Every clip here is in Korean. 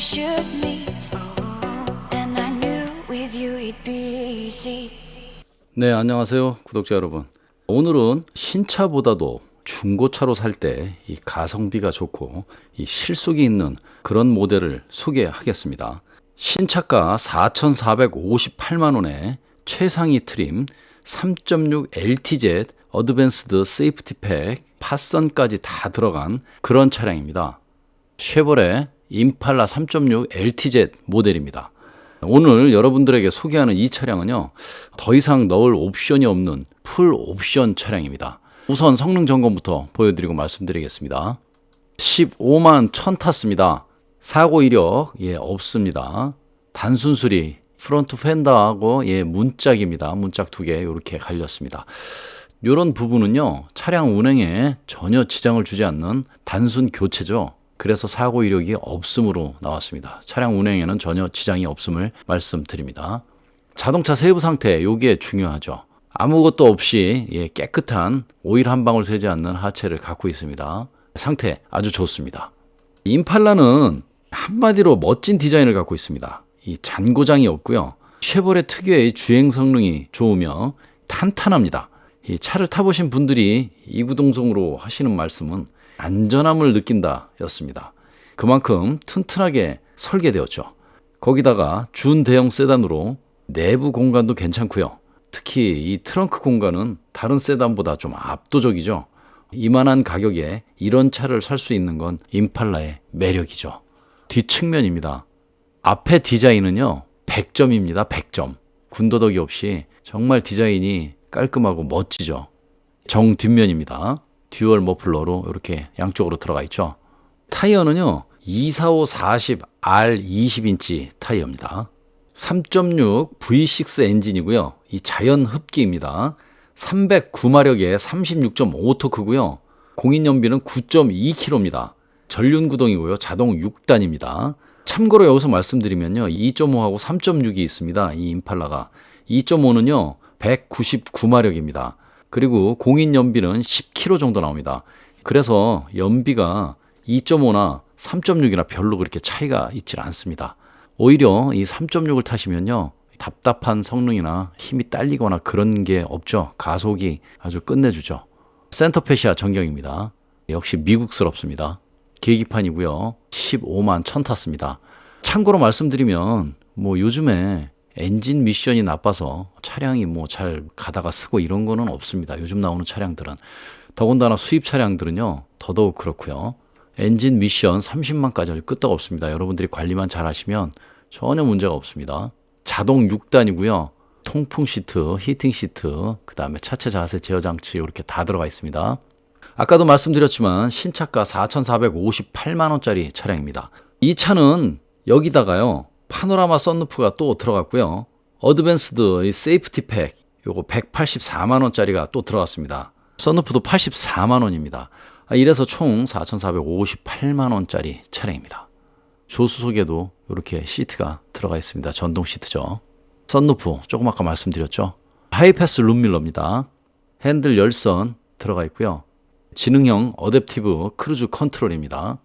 should meet. And I knew with you it'd be easy. 네, 안녕하세요. 구독자 여러분. 오늘은 신차보다도 중고차로 살 때 이 가성비가 좋고 이 실속이 있는 그런 모델을 소개하겠습니다. 신차가 4,458만 원에 최상위 트림 3.6 LTZ 어드밴스드 세이프티팩 파선까지 다 들어간 그런 차량입니다. 쉐보레 임팔라 3.6 LTZ 모델입니다. 오늘 여러분들에게 소개하는 이 차량은요, 더 이상 넣을 옵션이 없는 풀 옵션 차량입니다. 우선 성능 점검부터 보여드리고 말씀드리겠습니다. 15만 1000 탔습니다. 사고 이력, 예, 없습니다. 단순 수리, 프론트 펜더하고, 예, 문짝입니다. 문짝 두 개, 이렇게 갈렸습니다. 이런 부분은요, 차량 운행에 전혀 지장을 주지 않는 단순 교체죠. 그래서 사고 이력이 없음으로 나왔습니다. 차량 운행에는 전혀 지장이 없음을 말씀드립니다. 자동차 세부 상태, 요게 중요하죠. 아무것도 없이 예, 깨끗한 오일 한 방울 새지 않는 하체를 갖고 있습니다. 상태 아주 좋습니다. 임팔라는 한마디로 멋진 디자인을 갖고 있습니다. 이 잔고장이 없고요. 쉐보레 특유의 주행 성능이 좋으며 탄탄합니다. 이 차를 타보신 분들이 이구동성으로 하시는 말씀은 안전함을 느낀다 였습니다. 그만큼 튼튼하게 설계되었죠. 거기다가 준대형 세단으로 내부 공간도 괜찮고요. 특히 이 트렁크 공간은 다른 세단보다 좀 압도적이죠. 이만한 가격에 이런 차를 살 수 있는 건 임팔라의 매력이죠. 뒷측면입니다. 앞에 디자인은요, 100점입니다. 100점. 군더더기 없이 정말 디자인이 깔끔하고 멋지죠. 정 뒷면입니다. 듀얼 머플러로 이렇게 양쪽으로 들어가 있죠. 타이어는요, 245 40 R 20인치 타이어입니다. 3.6 V6 엔진이고요. 이 자연 흡기입니다. 309마력에 36.5 토크고요. 공인 연비는 9.2km입니다. 전륜 구동이고요. 자동 6단입니다. 참고로 여기서 말씀드리면요. 2.5하고 3.6이 있습니다. 이 임팔라가 2.5는요. 199마력입니다. 그리고 공인 연비는 10km 정도 나옵니다. 그래서 연비가 2.5나 3.6이나 별로 그렇게 차이가 있질 않습니다. 오히려 이 3.6을 타시면요. 답답한 성능이나 힘이 딸리거나 그런 게 없죠. 가속이 아주 끝내주죠. 센터페시아 전경입니다. 역시 미국스럽습니다. 계기판이고요. 15만 1000 탔습니다. 참고로 말씀드리면 뭐 요즘에 엔진 미션이 나빠서 차량이 뭐 잘 가다가 쓰고 이런 거는 없습니다. 요즘 나오는 차량들은 더군다나 수입 차량들은요 더더욱 그렇고요. 엔진 미션 30만까지 끄떡 없습니다. 여러분들이 관리만 잘 하시면 전혀 문제가 없습니다. 자동 6단이고요. 통풍 시트, 히팅 시트, 그 다음에 차체 자세 제어 장치 이렇게 다 들어가 있습니다. 아까도 말씀드렸지만 신차가 4,458만 원짜리 차량입니다. 이 차는 여기다가요 파노라마 썬루프가 또 들어갔고요. 어드밴스드 이 세이프티 팩 요거 184만 원짜리가 또 들어갔습니다. 썬루프도 84만 원입니다. 아, 이래서 총 4,458만 원짜리 차량입니다. 조수석에도 이렇게 시트가 들어가 있습니다. 전동 시트죠. 썬루프 조금 아까 말씀드렸죠. 하이패스 룸밀러입니다. 핸들 열선 들어가 있고요. 지능형 어댑티브 크루즈 컨트롤입니다.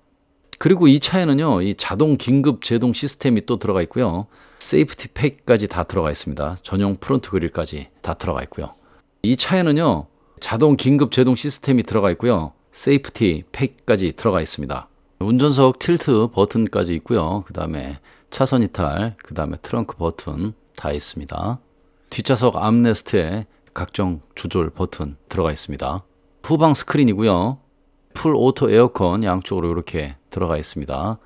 그리고 이 차에는요, 이 자동 긴급 제동 시스템이 또 들어가 있고요. 세이프티 팩까지 다 들어가 있습니다. 전용 프론트 그릴까지 다 들어가 있고요. 이 차에는요, 자동 긴급 제동 시스템이 들어가 있고요. 세이프티 팩까지 들어가 있습니다. 운전석 틸트 버튼까지 있고요. 그 다음에 차선 이탈, 그 다음에 트렁크 버튼 다 있습니다. 뒷좌석 암레스트에 각종 조절 버튼 들어가 있습니다. 후방 스크린이고요. 풀 오토 에어컨 양쪽으로 이렇게 들어가 있습니다.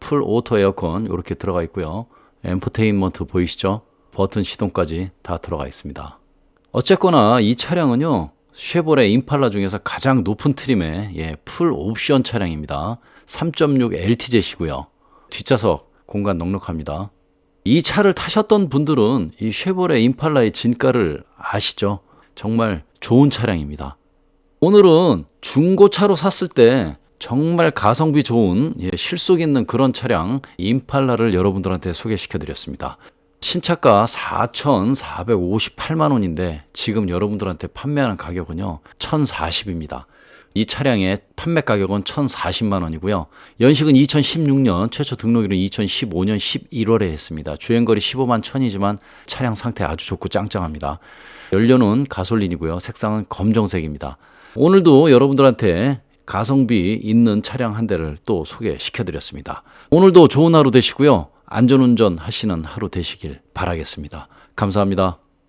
풀 오토 에어컨 이렇게 들어가 있고요. 엠포테인먼트 보이시죠? 버튼 시동까지 다 들어가 있습니다. 어쨌거나 이 차량은요. 쉐보레 임팔라 중에서 가장 높은 트림의 예, 풀 옵션 차량입니다. 3.6 LTZ이고요. 뒷좌석 공간 넉넉합니다. 이 차를 타셨던 분들은 이 쉐보레 임팔라의 진가를 아시죠? 정말 좋은 차량입니다. 오늘은 중고차로 샀을 때 정말 가성비 좋은 예, 실속 있는 그런 차량 임팔라를 여러분들한테 소개시켜 드렸습니다. 신차가 4,458만 원인데 지금 여러분들한테 판매하는 가격은요 1,040입니다. 이 차량의 판매 가격은 1,040만 원이고요. 연식은 2016년, 최초 등록일은 2015년 11월에 했습니다. 주행거리 15만 1000이지만 차량 상태 아주 좋고 짱짱합니다. 연료는 가솔린이고요. 색상은 검정색입니다. 오늘도 여러분들한테 가성비 있는 차량 한 대를 또 소개시켜 드렸습니다. 오늘도 좋은 하루 되시고요. 안전운전 하시는 하루 되시길 바라겠습니다. 감사합니다.